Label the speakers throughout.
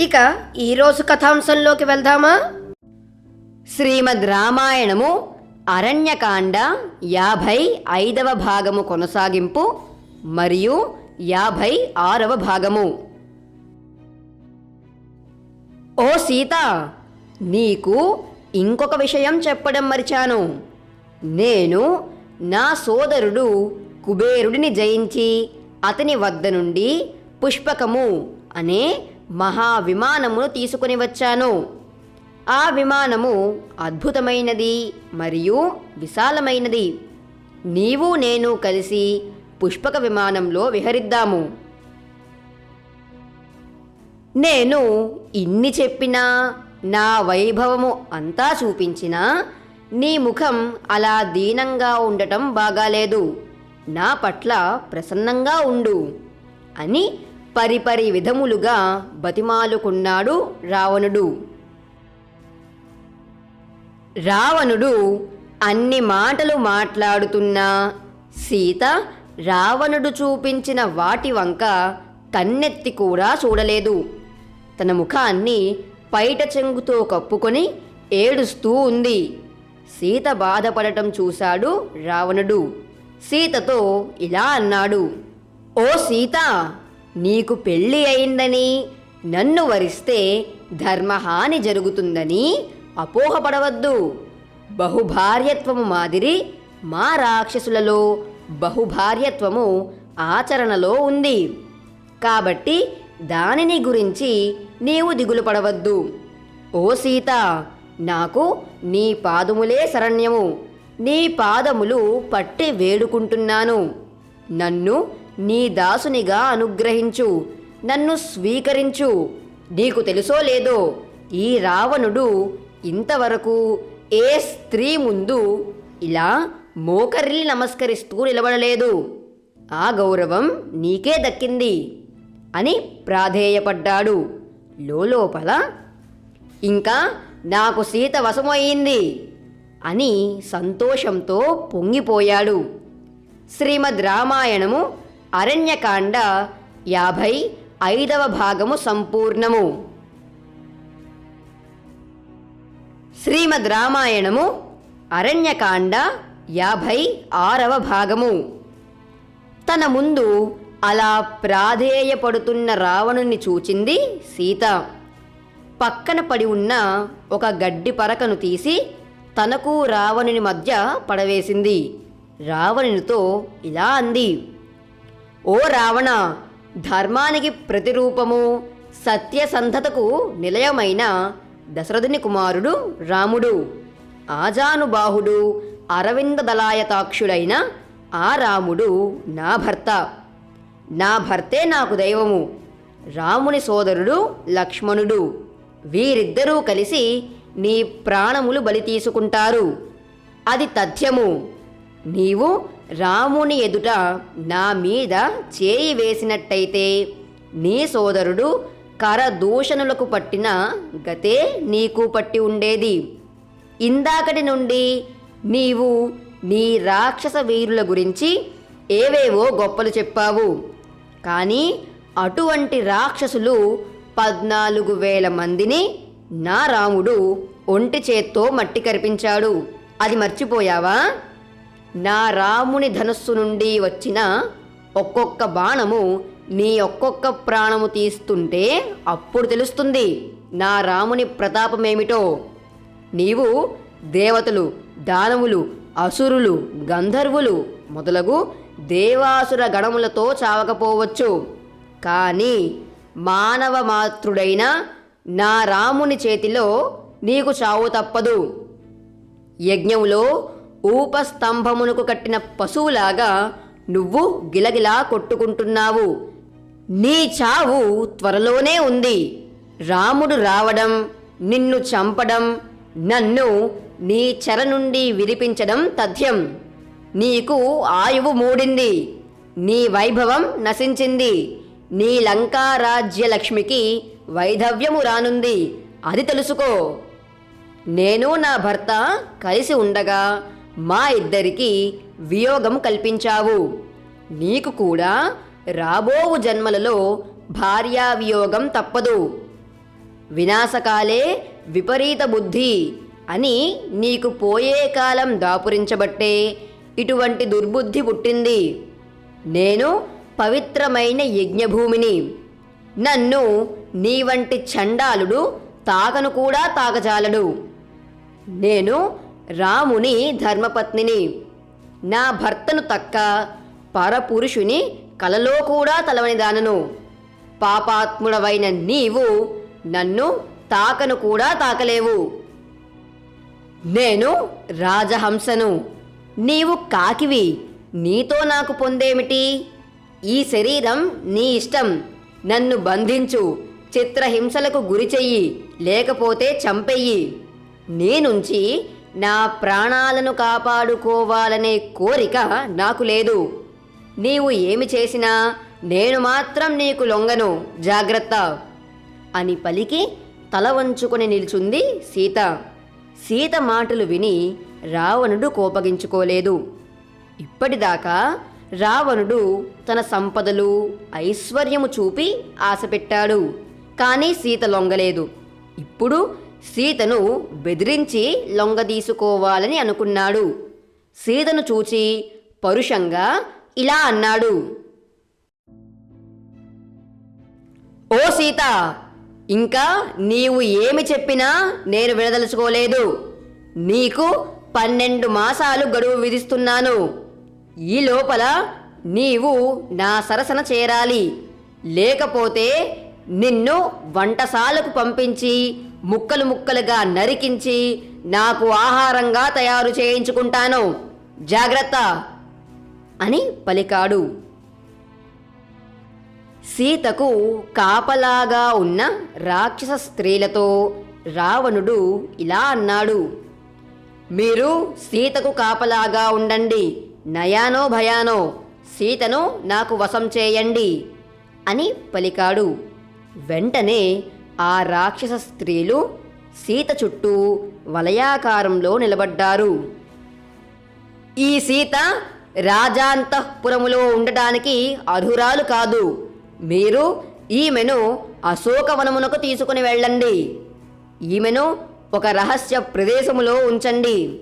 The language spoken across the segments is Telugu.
Speaker 1: ఇక ఈరోజు కథాంశంలోకి వెళ్దామా?
Speaker 2: శ్రీమద్ రామాయణము అరణ్యకాండ యాభై ఐదవ భాగము కొనసాగింపు మరియు యాభై ఆరవ భాగము. ఓ సీత నీకు ఇంకొక విషయం చెప్పడం మరిచాను. నేను నా సోదరుడు కుబేరుడిని జయించి అతని వద్ద నుండి పుష్పకము అనే మహా విమానమును తీసుకుని వచ్చాను. ఆ విమానము అద్భుతమైనది మరియు విశాలమైనది. నీవు నేను కలిసి పుష్పక విమానంలో విహరిద్దాము. నేను ఇన్ని చెప్పినా నా వైభవము అంతా చూపించినా నీ ముఖం అలా దీనంగా ఉండటం బాగాలేదు. నా పట్ల ప్రసన్నంగా ఉండు అని పరిపరి విధములుగా బతిమాలుకున్నాడు రావణుడు. రావణుడు అన్ని మాటలు మాట్లాడుతున్నా సీత రావణుడు చూపించిన వాటి వంక కన్నెత్తి కూడా చూడలేదు. తన ముఖాన్ని పైట చెంగుతో కప్పుకొని ఏడుస్తూ ఉంది. సీత బాధపడటం చూశాడు రావణుడు. సీతతో ఇలా అన్నాడు ఓ సీత! నీకు పెళ్ళి అయిందని నన్ను వరిస్తే ధర్మహాని జరుగుతుందని అపోహపడవద్దు. బహుభార్యత్వము మాదిరి మా రాక్షసులలో బహుభార్యత్వము ఆచరణలో ఉంది. కాబట్టి దానిని గురించి నీవు దిగులు పడవద్దు. ఓ సీత నాకు నీ పాదములే శరణ్యము. నీ పాదములు పట్టి వేడుకుంటున్నాను. నన్ను నీ దాసునిగా అనుగ్రహించు నన్ను స్వీకరించు. నీకు తెలుసో లేదో ఈ రావణుడు ఇంతవరకు ఏ స్త్రీ ముందు ఇలా మోకరిల్లి నమస్కరిస్తూ నిలబడలేదు. ఆ గౌరవం నీకే దక్కింది అని ప్రాధేయపడ్డాడు లోపల ఇంకా నాకు సీత వశమయ్యింది అని సంతోషంతో పొంగిపోయాడు. శ్రీమద్ రామాయణము అరణ్యకాండ యాభై ఐదవ భాగము సంపూర్ణము. శ్రీమద్ రామాయణము అరణ్యకాండ యాభై ఆరవ భాగము. తన ముందు అలా ప్రాధేయపడుతున్న రావణుని చూచింది సీత. పక్కన పడి ఉన్న ఒక గడ్డి పరకను తీసి తనకు రావణుని మధ్య పడవేసింది. రావణునితో ఇలా అంది. ఓ రావణ ధర్మానికి ప్రతిరూపము సత్యసంధతకు నిలయమైన దశరథుని కుమారుడు రాముడు. ఆజానుబాహుడు అరవింద దళాయతాక్షుడైన ఆ రాముడు నా భర్త. నా భర్తే నాకు దైవము. రాముని సోదరుడు లక్ష్మణుడు. వీరిద్దరూ కలిసి నీ ప్రాణములు బలి తీసుకుంటారు. అది తథ్యము. నీవు రాముని ఎదుట నా మీద చేయి వేసినట్టయితే నీ సోదరుడు కరదూషణులకు పట్టిన గతే నీకు పట్టి ఉండేది. ఇందాకటి నుండి నీవు నీ రాక్షస వీరుల గురించి ఏవేవో గొప్పలు చెప్పావు. కానీ అటువంటి రాక్షసులు పద్నాలుగు వేల మందిని నా రాముడు ఒంటి చేత్తో మట్టి కరిపించాడు. అది మర్చిపోయావా? నా రాముని ధనస్సు నుండి వచ్చిన ఒక్కొక్క బాణము నీ ఒక్కొక్క ప్రాణము తీస్తుంటే అప్పుడు తెలుస్తుంది నా రాముని ప్రతాపమేమిటో. నీవు దేవతలు దానవులు అసురులు గంధర్వులు మొదలగు దేవాసుర గణములతో చావకపోవచ్చు. కానీ మానవ మాతృడైన నా రాముని చేతిలో నీకు చావు తప్పదు. యజ్ఞములో ఊపస్తంభమునకు కట్టిన పశువులాగా నువ్వు గిలగిలా కొట్టుకుంటున్నావు. నీ చావు త్వరలోనే ఉంది. రాముడు రావడం నిన్ను చంపడం నన్ను నీ చెర నుండి విరిపించడం తథ్యం. నీకు ఆయువు మూడింది. నీ వైభవం నశించింది. నీ లంకారాజ్యలక్ష్మికి వైధవ్యము రానుంది. అది తెలుసుకో. నేను నా భర్త కలిసి ఉండగా మా ఇద్దరికి వియోగం కల్పించావు. నీకు కూడా రాబోవు జన్మలలో భార్యా వియోగం తప్పదు. వినాశకాలే విపరీత బుద్ధి అని నీకు పోయే కాలం దాపురించబట్టే ఇటువంటి దుర్బుద్ధి పుట్టింది. నేను పవిత్రమైన యజ్ఞభూమిని నన్ను నీ వంటి చండాలుడు తాకను కూడా తాకజాలడు నేను రాముని ధర్మపత్నిని. నా భర్తను తక్క పరపురుషుని కలలో కూడా తలవనిదానను పాపాత్ముడవైన నీవు నన్ను తాకను కూడా తాకలేవు. నేను రాజహంసను. నీవు కాకివి. నీతో నాకు పొందేమిటి? ఈ శరీరం నీ ఇష్టం. నన్ను బంధించు. చిత్రహింసలకు గురి చెయ్యి. లేకపోతే చంపెయ్యి. నీ నుంచి నా ప్రాణాలను కాపాడుకోవాలనే కోరిక నాకు లేదు. నీవు ఏమి చేసినా నేను మాత్రం నీకు లొంగను. జాగ్రత్త అని పలికి తల వంచుకొని నిల్చుంది సీత. సీత మాటలు విని రావణుడు కోపగించుకోలేదు. ఇప్పటిదాకా రావణుడు తన సంపదలు ఐశ్వర్యము చూపి ఆశపెట్టాడు. కానీ సీత లొంగలేదు. ఇప్పుడు సీతను బెదిరించి లొంగదీసుకోవాలని అనుకున్నాడు. సీతను చూచి పరుషంగా ఇలా అన్నాడు. ఓ సీత ఇంకా నీవు ఏమి చెప్పినా నేను వినదలుచుకోలేదు. నీకు పన్నెండు మాసాలు గడువు విధిస్తున్నాను. ఈ లోపల నీవు నా సరసన చేరాలి. లేకపోతే నిన్ను వంటశాలకు పంపించి ముక్కలు ముక్కలుగా నరికించి నాకు ఆహారంగా తయారు చేయించుకుంటాను. జాగ్రత్త! అని పలికాడు. సీతకు కాపలాగా ఉన్న రాక్షస స్త్రీలతో రావణుడు ఇలా అన్నాడు. మీరు సీతకు కాపలాగా ఉండండి. నయానో భయానో సీతను నాకు వశం చేయండి అని పలికాడు. వెంటనే ఆ రాక్షస స్త్రీలు సీత చుట్టూ వలయాకారంలో నిలబడ్డారు. ఈ సీత రాజాంతఃపురములో ఉండటానికి అర్హురాలు కాదు. మీరు ఈమెను అశోకవనమునకు తీసుకుని వెళ్ళండి. ఈమెను ఒక రహస్య ప్రదేశములో ఉంచండి.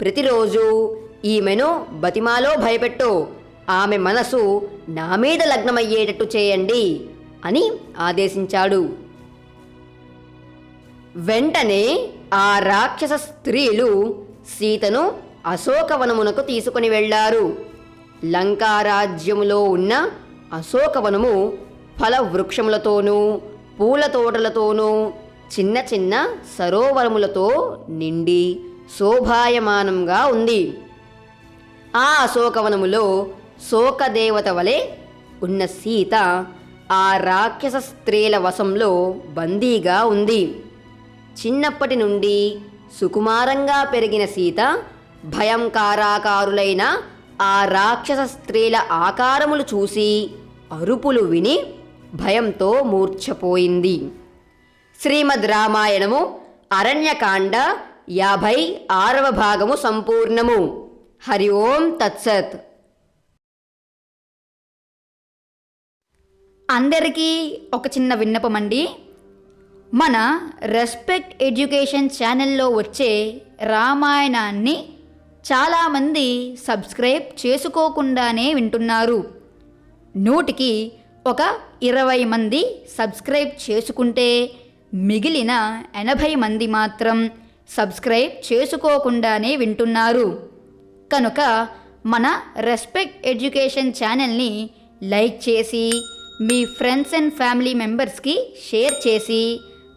Speaker 2: ప్రతిరోజు ఈమెను బతిమాలో భయపెట్టు. ఆమె మనసు నా మీద లగ్నమయ్యేటట్టు చేయండి అని ఆదేశించాడు. వెంటనే ఆ రాక్షస స్త్రీలు సీతను అశోకవనమునకు తీసుకుని వెళ్ళారు. లంకారాజ్యములో ఉన్న అశోకవనము ఫల వృక్షములతోనూ పూల తోటలతోనూ చిన్న చిన్న సరోవరములతో నిండి శోభాయమానంగా ఉంది. ఆ అశోకవనములో శోకదేవత వలె ఉన్న సీత ఆ రాక్షస స్త్రీల వశంలో బందీగా ఉంది. చిన్నప్పటి నుండి సుకుమారంగా పెరిగిన సీత భయంకారాకారులైన ఆ రాక్షస స్త్రీల ఆకారములు చూసి అరుపులు విని భయంతో మూర్ఛపోయింది. శ్రీమద్ రామాయణము అరణ్యకాండ యాభై ఆరవ భాగము సంపూర్ణము. హరి ఓం తత్సత్.
Speaker 3: అందరికీ ఒక చిన్న విన్నపం అండి మన రెస్పెక్ట్ ఎడ్యుకేషన్ ఛానల్లో వచ్చే రామాయణాన్ని చాలామంది సబ్స్క్రైబ్ చేసుకోకుండానే వింటున్నారు. నూటికి ఒక ఇరవై మంది సబ్స్క్రైబ్ చేసుకుంటే మిగిలిన ఎనభై మంది మాత్రం సబ్స్క్రైబ్ చేసుకోకుండానే వింటున్నారు. కనుక మన రెస్పెక్ట్ ఎడ్యుకేషన్ ఛానల్ని లైక్ చేసి మీ ఫ్రెండ్స్ అండ్ ఫ్యామిలీ మెంబర్స్కి షేర్ చేసి